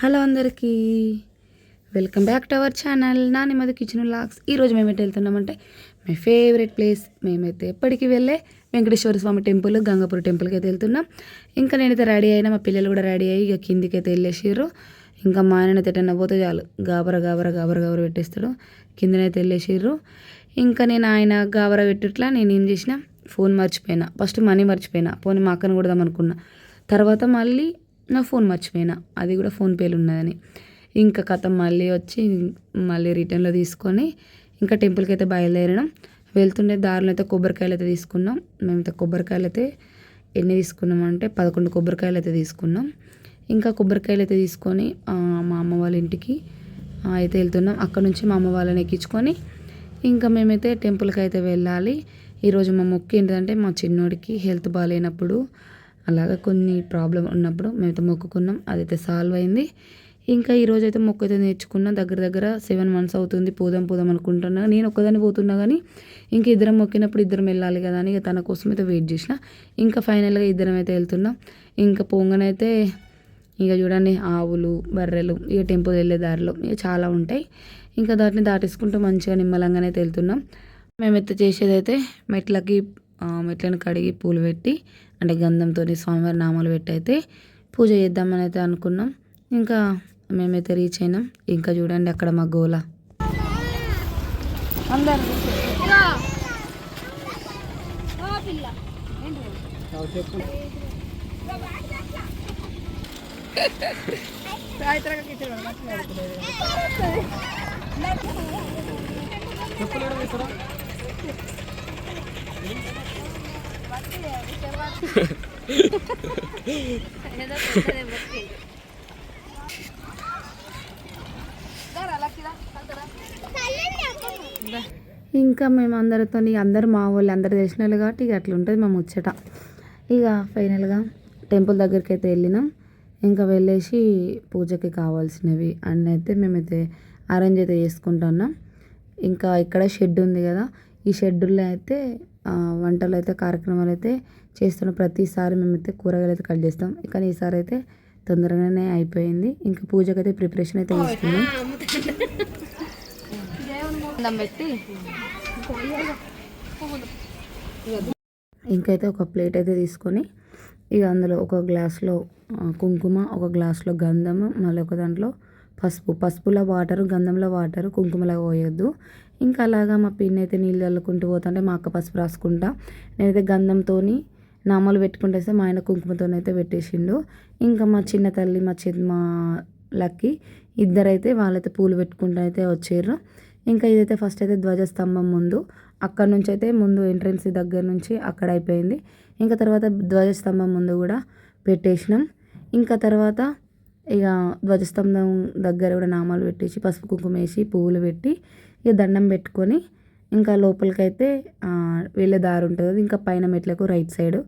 Hello అందరికీ. Welcome back to our channel నా నెమ్మది కిచెన్ లాక్స్ ఈరోజు మేము ఎటు వెళ్తున్నామంటే మై ఫేవరెట్ ప్లేస్ మేమైతే ఎప్పటికీ వెళ్ళే వెంకటేశ్వర స్వామి టెంపుల్ గంగాపూర్ టెంపుల్కి అయితే వెళ్తున్నాం. ఇంకా నేనైతే రెడీ అయినా మా పిల్లలు కూడా రెడీ అయ్యి ఇక కిందికి అయితే వెళ్ళేసారు ఇంకా మా ఆయన ఎటన్నా పోతే చాలు గాబర గాబర గాబర గాబర పెట్టేస్తాడు. కిందనైతే వెళ్ళేసారు ఇంకా నేను ఆయన గాబర పెట్టుట్లా నేను ఏం చేసిన ఫోన్ మర్చిపోయినా. ఫస్ట్ మనీ మర్చిపోయినా పోనీ మా అక్కను కొడదాం అనుకున్నా. తర్వాత మళ్ళీ నా ఫోన్ మర్చిపోయినా. అది కూడా ఫోన్పేలు ఉన్నదని. ఇంకా కథ మళ్ళీ వచ్చి మళ్ళీ రిటర్న్లో తీసుకొని ఇంకా టెంపుల్కి అయితే బయలుదేరడం వెళ్తుండే దారిలో అయితే కొబ్బరికాయలు అయితే తీసుకున్నాం. మేమైతే కొబ్బరికాయలు అయితే ఎన్ని తీసుకున్నాం అంటే పదకొండు కొబ్బరికాయలు అయితే తీసుకున్నాం. ఇంకా కొబ్బరికాయలు అయితే తీసుకొని మా అమ్మ వాళ్ళ ఇంటికి అయితే వెళ్తున్నాం. అక్కడ నుంచి మా అమ్మ వాళ్ళని ఎక్కించుకొని ఇంకా మేమైతే టెంపుల్కి అయితే వెళ్ళాలి. ఈరోజు మా మొక్కు ఏంటంటే మా చిన్నోడికి హెల్త్ బాగాలేనప్పుడు అలాగా కొన్ని ప్రాబ్లం ఉన్నప్పుడు మేమైతే మొక్కుకున్నాం అదైతే సాల్వ్ అయింది. ఇంకా ఈరోజు అయితే మొక్క అయితే నేర్చుకున్నా. దగ్గర దగ్గర సెవెన్ మంత్స్ అవుతుంది పోదాం పోదాం అనుకుంటున్నా. నేను ఒక్కదాన్ని పోతున్నా కానీ ఇంకా ఇద్దరం మొక్కినప్పుడు ఇద్దరం వెళ్ళాలి కదా అని ఇక తన కోసం అయితే వెయిట్ చేసిన. ఇంకా ఫైనల్గా ఇద్దరం అయితే వెళ్తున్నాం. ఇంకా పొంగనైతే ఇక చూడండి ఆవులు బర్రెలు ఇక టెంపుల్ వెళ్ళే దారిలో ఇక చాలా ఉంటాయి. ఇంకా దాటిని దాటేసుకుంటూ మంచిగా నిమ్మలంగానైతే వెళ్తున్నాం. మేమైతే చేసేదైతే మెట్లకి మెట్లను కడిగి పూలు పెట్టి అంటే గంధంతో స్వామివారి నామాలు పెట్టి అయితే పూజ చేద్దామని అయితే అనుకున్నాం. ఇంకా మేమైతే రీచ్ అయినాం. ఇంకా చూడండి అక్కడ మా గోల అందరు ఇంకా మేము అందరితో అందరు మా వాళ్ళు అందరు తెలిసిన వాళ్ళు కాబట్టి ఇక అట్లా ఉంటుంది మా ముచ్చట. ఇక ఫైనల్గా టెంపుల్ దగ్గరికి అయితే వెళ్ళినాం. ఇంకా వెళ్ళేసి పూజకి కావాల్సినవి అన్నీ అయితే మేమైతే అరేంజ్ అయితే చేసుకుంటున్నాం ఇంకా ఇక్కడ షెడ్ ఉంది కదా ఈ షెడ్యూల్లో అయితే వంటలు అయితే కార్యక్రమాలు అయితే చేస్తున్న ప్రతిసారి మేమైతే కూరగాయలు అయితే కట్ చేస్తాం. కానీ ఈసారి అయితే తొందరగానే అయిపోయింది. ఇంకా అయితే ప్రిపరేషన్ అయితే చేస్తున్నాం పెట్టి ఇంకైతే ఒక ప్లేట్ అయితే తీసుకొని ఇక అందులో ఒక గ్లాస్లో కుంకుమ ఒక గ్లాస్లో గంధము మళ్ళీ ఒక దాంట్లో పసుపు. పసుపులో వాటరు గంధంలో వాటరు కుంకుమలో పోయొద్దు. ఇంకా అలాగా మా పిన్ని అయితే నీళ్ళు చల్లుకుంటూ పోతుంటే మా అక్క పసుపు రాసుకుంటా. నేనైతే గంధంతో నామాలు పెట్టుకుంటేస్తే మా ఆయన కుంకుమతోనైతే పెట్టేసిండు. ఇంకా మా చిన్న తల్లి మా చిన్న మా లక్కి ఇద్దరైతే వాళ్ళైతే పూలు పెట్టుకుంటూ అయితే వచ్చారు ఇంకా ఇదైతే ఫస్ట్ అయితే ధ్వజస్తంభం ముందు. అక్కడ నుంచి అయితే ముందు ఎంట్రన్స్ దగ్గర నుంచి అక్కడ అయిపోయింది. ఇంకా తర్వాత ధ్వజస్తంభం ముందు కూడా పెట్టేసినాం. ఇంకా తర్వాత ఇక ధ్వజస్తంభం దగ్గర కూడా నామాలు పెట్టేసి పసుపు కుంకుమ వేసి పువ్వులు పెట్టి ఇక దండం పెట్టుకొని ఇంకా లోపలికైతే వెళ్ళే దారి ఉంటుంది ఇంకా పైన మెట్లకు రైట్ సైడ్.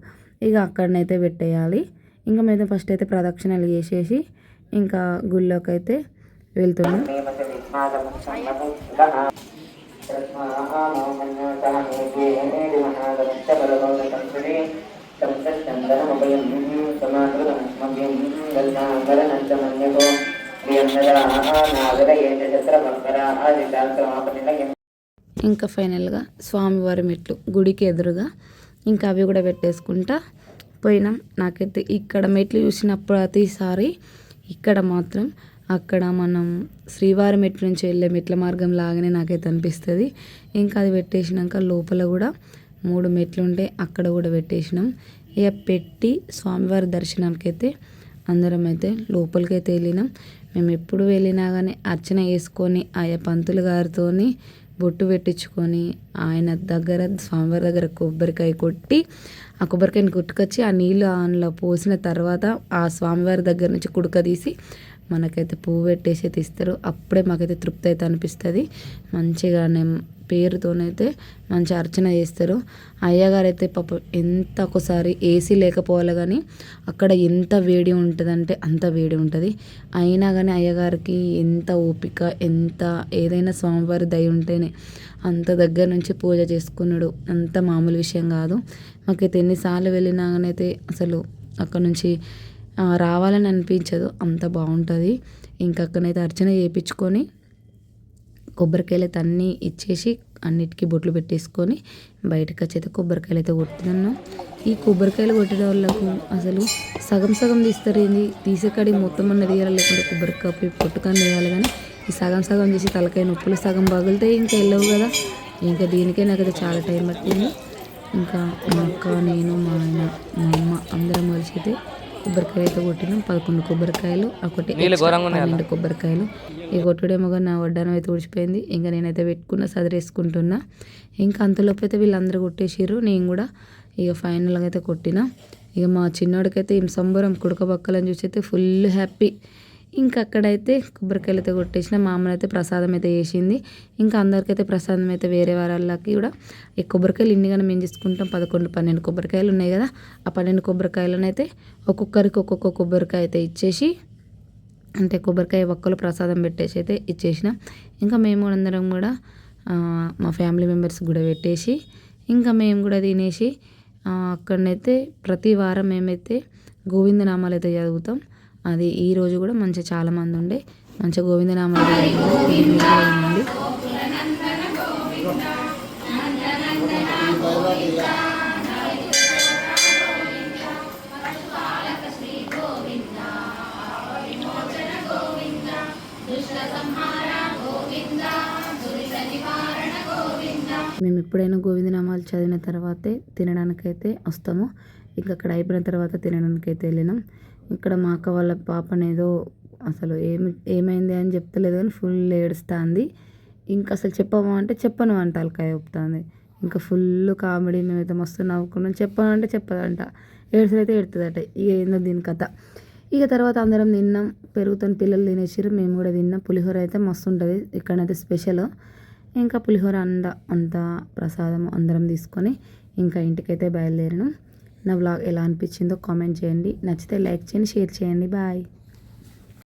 ఇక అక్కడనైతే పెట్టేయాలి. ఇంకా మేము ఫస్ట్ అయితే ప్రదక్షిణలు చేసేసి ఇంకా గుళ్ళోకి అయితే వెళ్తున్నాం. ఇంకా ఫైనల్గా స్వామివారి మెట్లు గుడికి ఎదురుగా ఇంకా అవి కూడా పెట్టేసుకుంటా పోయినాం. నాకైతే ఇక్కడ మెట్లు చూసిన ప్రతిసారి ఇక్కడ మాత్రం అక్కడ మనం శ్రీవారి మెట్ల నుంచి వెళ్ళే మెట్ల మార్గం లాగానే నాకైతే అనిపిస్తుంది. ఇంకా అది పెట్టేసినాక లోపల కూడా మూడు మెట్లు ఉంటే అక్కడ కూడా పెట్టేసినాం. ఇక పెట్టి స్వామివారి దర్శనానికైతే అందరం అయితే లోపలికైతే వెళ్ళినాం. మేము ఎప్పుడు వెళ్ళినా కానీ అర్చన వేసుకొని ఆయా పంతులు గారితోని బొట్టు పెట్టించుకొని ఆయన దగ్గర స్వామివారి దగ్గర కొబ్బరికాయ కొట్టి ఆ కొబ్బరికాయని కొట్టుకొచ్చి ఆ నీళ్ళు అందులో పోసిన తర్వాత ఆ స్వామివారి దగ్గర నుంచి కుడక తీసి మనకైతే పువ్వు పెట్టేసి అయితే ఇస్తారు. అప్పుడే మాకైతే తృప్తి అయితే అనిపిస్తుంది. మంచిగా పేరుతోనైతే మంచి అర్చన చేస్తారు. అయ్యగారు అయితే పాప ఎంత ఒకసారి ఏసీ లేకపోవాలి కానీ అక్కడ ఎంత వేడి ఉంటుందంటే అంత వేడి ఉంటుంది. అయినా కానీ అయ్యగారికి ఎంత ఓపిక ఎంత ఏదైనా స్వామివారి దయ ఉంటేనే అంత దగ్గర నుంచి పూజ చేసుకున్నాడు అంత మామూలు విషయం కాదు. మాకైతే ఎన్నిసార్లు వెళ్ళినా కానీ అయితే అసలు అక్కడ నుంచి రావాలని అనిపించదు. అంత బాగుంటుంది. ఇంకా అక్కడైతే అర్చన చేయించుకొని కొబ్బరికాయలు అయితే అన్నీ ఇచ్చేసి అన్నిటికీ బొట్లు పెట్టేసుకొని బయటకు వచ్చి అయితే కొబ్బరికాయలు అయితే కొట్టుతున్నాం ఈ కొబ్బరికాయలు కొట్టిన వాళ్ళకు అసలు సగం సగం తీస్తారు ఏంది? తీసేకాడి మొత్తం అన్న తీయాలి లేకుంటే కొబ్బరికాయ పొట్టుకొని తీయాలి కానీ ఈ సగం సగం చేసి తలకాయ నొప్పులు సగం పగిలితే ఇంకా వెళ్ళవు కదా. ఇంకా దీనికే నాకైతే చాలా టైం పట్టింది. ఇంకా మా అక్క నేను మా ఆయన మా అమ్మ అందరం కలిసి అయితే కొబ్బరికాయ అయితే కొట్టినాం. పదకొండు కొబ్బరికాయలు ఒకటి పన్నెండు కొబ్బరికాయలు. ఈ కొట్టుడేమో కానీ నా వడ్డానం అయితే ఊడిచిపోయింది. ఇంకా నేనైతే పెట్టుకున్న సదిరేసుకుంటున్నా. ఇంకా అంతలోపు అయితే వీళ్ళందరూ కొట్టేసిర్రు. నేను కూడా ఇక ఫైనల్గా అయితే కొట్టిన. ఇక మా చిన్నోడికైతే సంబరం కుడక బక్కలని చూసి అయితే ఫుల్ హ్యాపీ ఇంకా అక్కడైతే కొబ్బరికాయలు కొట్టేసిన మా అమ్మనైతే అయితే ప్రసాదం అయితే చేసింది. ఇంకా అందరికైతే ప్రసాదం అయితే వేరే వారాలకి కూడా ఈ కొబ్బరికాయలు ఇన్నిగానే మేము చేసుకుంటాం? పదకొండు పన్నెండు కొబ్బరికాయలు ఉన్నాయి కదా. ఆ పన్నెండు కొబ్బరికాయలను అయితే ఒక్కొక్కరికి ఒక్కొక్క కొబ్బరికాయ అయితే ఇచ్చేసి అంటే కొబ్బరికాయ ఒక్కరు ప్రసాదం పెట్టేసి అయితే ఇచ్చేసినాం. ఇంకా మేము కూడా అందరం కూడా మా ఫ్యామిలీ మెంబర్స్ కూడా పెట్టేసి ఇంకా మేము కూడా తినేసి అక్కడనైతే ప్రతి వారం మేమైతే గోవిందనామాలు అయితే చదువుతాం. అది ఈ రోజు కూడా మంచి చాలామంది ఉండే. మంచిగా గోవిందనామాలు ఉంది మేము ఎప్పుడైనా గోవిందనామాలు చదివిన తర్వాతే తినడానికైతే వస్తాము. ఇంకా అక్కడ అయిపోయిన తర్వాత తినడానికైతే వెళ్ళినాం. ఇక్కడ మా అక్క వాళ్ళ పాపనేదో అసలు ఏమి ఏమైంది అని చెప్తలేదు కానీ ఫుల్ ఏడుస్తుంది. ఇంకా అసలు చెప్పమా అంటే చెప్పను అంట అలకాయ ఊపుతుంది ఇంకా ఫుల్ కామెడీ మేమైతే మస్తు నవ్వుకున్నాం. చెప్పను అంటే చెప్పదంట. ఏడుసైతే ఏడుతుందట. ఇక ఏందో దీని కథ. ఇక తర్వాత అందరం తిన్నాం. పెరుగుతున్న పిల్లలు తినేసారు మేము కూడా తిన్నాం. పులిహోర అయితే మస్తు ఉంటుంది. ఇక్కడైతే స్పెషల్. ఇంకా పులిహోర అంద అంత ప్రసాదం అందరం తీసుకొని ఇంకా ఇంటికైతే బయలుదేరినాం. నా వ్లాగ్ ఎలా అనిపించిందో కామెంట్ చేయండి. నచ్చితే లైక్ చేయండి షేర్ చేయండి. బాయ్.